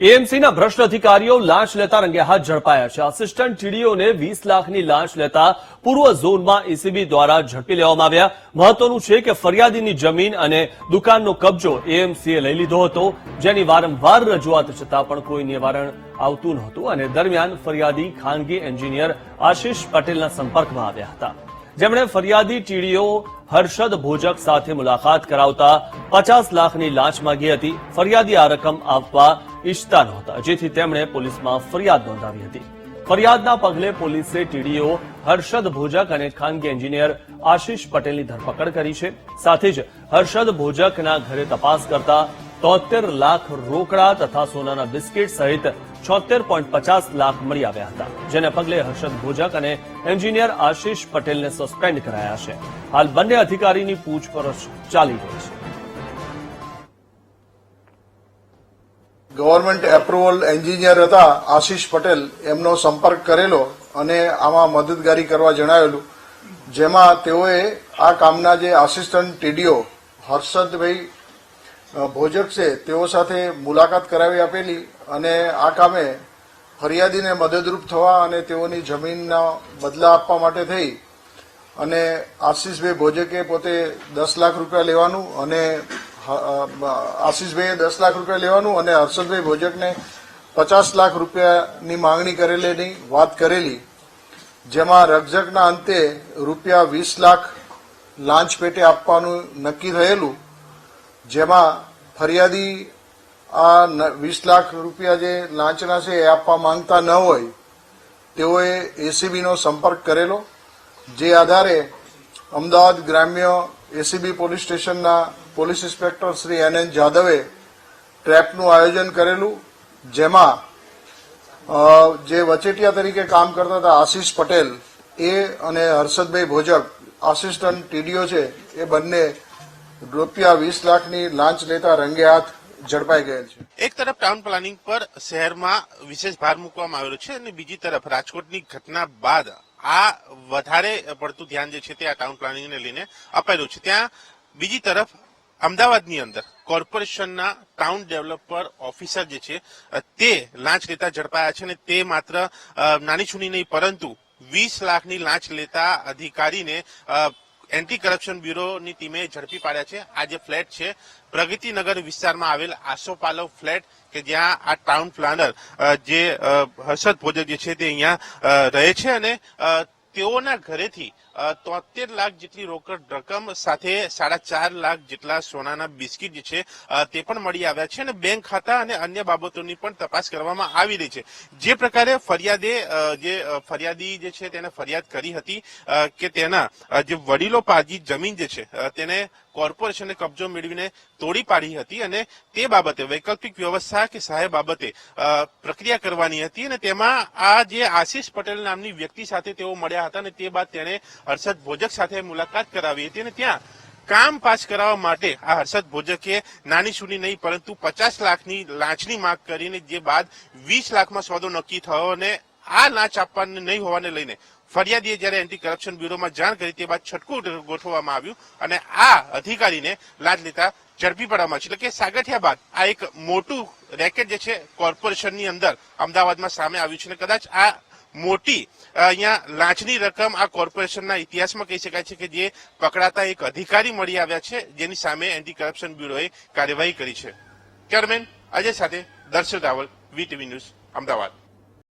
એએમસીના ભ્રષ્ટ અધિકારીઓ લાંચ લેતા રંગે હાથ ઝડપાયા છે. આસિસ્ટન્ટ ટીડીઓને વીસ લાખની લાંચ લેતા પૂર્વ ઝોનમાં એસીબી દ્વારા ઝડપી લેવામાં આવ્યા. મહત્વનું છે કે ફરિયાદીની જમીન અને દુકાનનો કબજો એએમસીએ લઈ લીધો હતો. જેની વારંવાર રજૂઆત છતાં પણ કોઈ નિવારણ આવતું નહોતું અને દરમિયાન ફરિયાદી ખાનગી એન્જિનિયર આશિષ પટેલના સંપર્કમાં આવ્યા હતા. જેમણે ફરિયાદી ટીડીઓ હર્ષદ ભોજક સાથે મુલાકાત કરાવતા પચાસ લાખની લાંચ માંગી હતી. ફરિયાદી આ રકમ આપવા ઈચ્છતા નહોતા જેથી તેમણે પોલીસમાં ફરિયાદ નોંધાવી હતી. ફરિયાદના પગલે પોલીસે ટીડીઓ, હર્ષદ ભોજક અને ખાનગી એન્જિનિયર આશિષ પટેલની ધરપકડ કરી છે. સાથે જ હર્ષદ ભોજકના ઘરે તપાસ કરતા તોતેર લાખ રોકડા તથા સોનાના બિસ્કીટ સહિત છોતેર પોઈન્ટ પચાસ લાખ મળી આવ્યા હતા, જેને પગલે હર્ષદ ભોજક અને એન્જિનિયર આશિષ પટેલને સસ્પેન્ડ કરાયા છે. હાલ બંને અધિકારીની પૂછપરછ ચાલી રહી છે. ગવર્મેન્ટ એપ્રુવલ એન્જિનિયર હતા, આશિષ પટેલ, એમનો સંપર્ક કરેલો અને આમાં મદદગારી કરવા જણાવેલું. જેમાં તેઓએ આ કામના જે આસિસ્ટન્ટ ટીડીઓ હર્ષદભાઈ ભોજક છે, તેઓ સાથે મુલાકાત કરાવી આપેલી અને આ કામે ફરિયાદીને મદદરૂપ થવા અને તેઓની જમીનના બદલા આપવા માટે થઈ. અને આશિષભાઈ ભોજકે પોતે દસ લાખ રૂપિયા લેવાનું અને આશીષભાઈએ દસ લાખ રૂપિયા લેવાનું અને હર્ષદભાઈ ભોજકને પચાસ લાખ રૂપિયાની માંગણી કરેલીની વાત કરેલી, જેમાં રકઝકના અંતે રૂપિયા વીસ લાખ લાંચ પેટે આપવાનું નક્કી થયેલું, જેમાં ફરિયાદી આ વીસ લાખ રૂપિયા જે લાંચના છે એ આપવા માંગતા ન હોય, તેઓએ એસીબીનો સંપર્ક કરેલો, જે આધારે અમદાવાદ ગ્રામ્ય એસીબી પોલીસ સ્ટેશનના police inspector Shri N N જાદવે ટ્રેપનું આયોજન કરેલું, જેમાં જે વચેટિયા તરીકે કામ કરતા હતા આશીષ પટેલ, એ અને હર્ષદભાઈ ભોજક આસિસ્ટન્ટ ટીડીઓ છે, એ બંને રૂપિયા વીસ લાખની લાંચ લેતા રંગે હાથ ઝડપાઈ ગયેલ છે. એક તરફ ટાઉન પ્લાનિંગ પર શહેરમાં વિશેષ ભાર મૂકવામાં આવેલો છે અને બીજી તરફ રાજકોટની ઘટના બાદ આ વધારે પડતું ધ્યાન જે છે તે આ ટાઉન પ્લાનિંગને લઈને અપાયેલું છે. ત્યાં બીજી તરફ અમદાવાદની અંદર કોર્પોરેશનના ટાઉન ડેવલપર ઓફિસર જે છે તે લાંચ લેતા ઝડપાયા છે અને તે માત્ર નાની છૂની નહીં, પરંતુ વીસ લાખની લાંચ લેતા અધિકારીને એન્ટી કરપ્શન બ્યુરોની ટીમે ઝડપી પાડ્યા છે. આ જે ફ્લેટ છે, પ્રગતિનગર વિસ્તારમાં આવેલ આસોપાલવ ફ્લેટ કે જ્યાં આ ટાઉન પ્લાનર જે હર્ષદ ભોજક જે છે તે અહીંયા રહે છે અને તેઓના ઘરેથી તોતેર લાખ જેટલી રોકડ રકમ સાથે સાડા ચાર લાખ જેટલા સોનાના બિસ્કીટ જે છે તે પણ મળી આવ્યા છે અને બેંક ખાતા અને અન્ય બાબતોની પણ તપાસ કરવામાં આવી રહી છે. જે પ્રકારે ફરિયાદે જે ફરિયાદી જે છે તેને ફરિયાદ કરી હતી કે તેના જે વડીલો પાજી જમીન જે છે તેને કોર્પોરેશને કબજો મેળવીને તોડી પાડી હતી અને તે બાબતે વૈકલ્પિક વ્યવસ્થા કે સહાય બાબતે પ્રક્રિયા કરવાની હતી અને તેમાં આ જે આશીષ પટેલ નામની વ્યક્તિ સાથે તેઓ મળ્યા હતા અને તે બાદ તેણે હર્ષદ ભોજક સાથે મુલાકાત કરાવી હતી અને ત્યાં કામ પાસ કરાવવા માટે આ હર્ષદ ભોજકે નાની સુની નહીં, પરંતુ પચાસ લાખની લાંચની માંગ કરીને જે બાદ વીસ લાખમાં સોદો નક્કી થયો અને આ લાંચ આપવાની નહીં હોવાને લઈને ફરિયાદીએ જ્યારે એન્ટી કરપ્શન બ્યુરોમાં જાણ કરી તે બાદ છટકું ગોઠવવામાં આવ્યું અને આ અધિકારીને લાંચ લેતા ઝડપી પાડવામાં આવ્યું. એટલે કે સાગઠિયા બાદ આ એક મોટું રેકેટ જે છે કોર્પોરેશનની અંદર અમદાવાદમાં સામે આવ્યું છે અને કદાચ આ મોટી અહીંયા લાંચની રકમ આ કોર્પોરેશનના ઇતિહાસમાં કહી શકાય છે કે જે પકડાતા એક અધિકારી મળી આવ્યા છે, જેની સામે એન્ટી કરપ્શન બ્યુરોએ કાર્યવાહી કરી છે. ચેરમેન અજય સાથે દર્શક રાવલ વીટીવી ન્યૂઝ, અમદાવાદ.